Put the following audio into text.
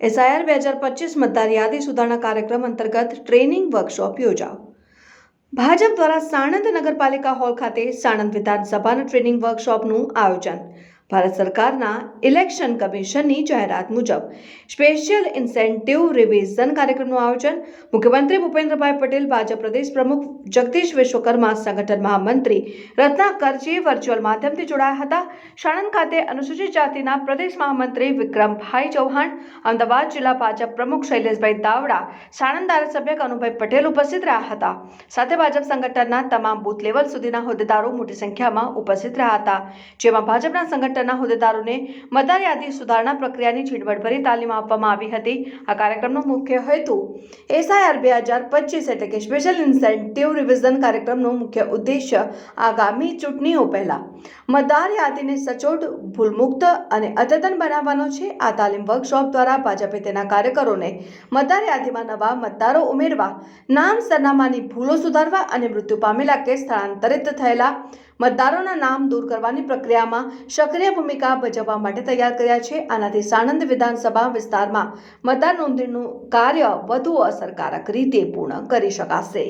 SIR બે હજાર પચીસ મતદાર યાદી સુધારણા કાર્યક્રમ અંતર્ગત ટ્રેનિંગ વર્કશોપ યોજાઓ ભાજપ દ્વારા સાણંદ નગરપાલિકા હોલ ખાતે સાણંદ વિધાનસભાના ટ્રેનિંગ વર્કશોપનું આયોજન ભારત સરકારના ઇલેક્શન કમિશનની જાહેરાત મુજબ સ્પેશિયલ ઇન્સેન્ટિવ રિવિઝન કાર્યક્રમનું આયોજન મુખ્યમંત્રી ભૂપેન્દ્રભાઈ પટેલ, ભાજપ પ્રદેશ પ્રમુખ જગદીશ વિશ્વકર્મા, સંગઠન મહામંત્રી રત્નાકરજી વર્ચ્યુઅલ માધ્યમથી જોડાયા હતા. સાણંદ ખાતે અનુસૂચિત જાતિના પ્રદેશ મહામંત્રી વિક્રમભાઈ ચૌહાણ, અમદાવાદ જિલ્લા ભાજપ પ્રમુખ શૈલેષભાઈ દાવડા, સાણંદ ધારાસભ્ય કનુભાઈ પટેલ ઉપસ્થિત રહ્યા હતા. સાથે ભાજપ સંગઠનના તમામ બૂથ લેવલ સુધીના હોદ્દેદારો મોટી સંખ્યામાં ઉપસ્થિત રહ્યા હતા, જેમાં ભાજપના સંગઠનના હોદ્દેદારોને મતદાર યાદી સુધારણા પ્રક્રિયાની ઝીણવટભરી તાલીમ આપવામાં આવી હતી. આ કાર્યક્રમનો મુખ્ય હેતુ એસઆઈઆર બે હજાર પચીસ એટલે કે સ્પેશિયલ ઇન્સેન્ટિવ રિવિઝન કાર્યક્રમનો મુખ્ય ઉદ્દેશ્ય આગામી ચૂંટણીઓ પહેલા. મતદાર યાદીને સચોટ, ભૂલમુક્ત અને અદ્યતન બનાવવાનો છે. આ તાલીમ વર્કશોપ દ્વારા ભાજપે તેના કાર્યકરોને મતદાર યાદીમાં નવા મતદારો ઉમેરવા, નામ, સરનામાની ભૂલો સુધારવા અને મૃત્યુ પામેલા કે સ્થળાંતરિત થયેલા મતદારોના નામ દૂર કરવાની પ્રક્રિયામાં સક્રિય ભૂમિકા ભજવવા માટે તૈયાર કર્યા છે. આનાથી સાણંદ વિધાનસભા વિસ્તારમાં મતદાર નોંધણીનું કાર્ય વધુ અસરકારક રીતે પૂર્ણ કરી શકાશે.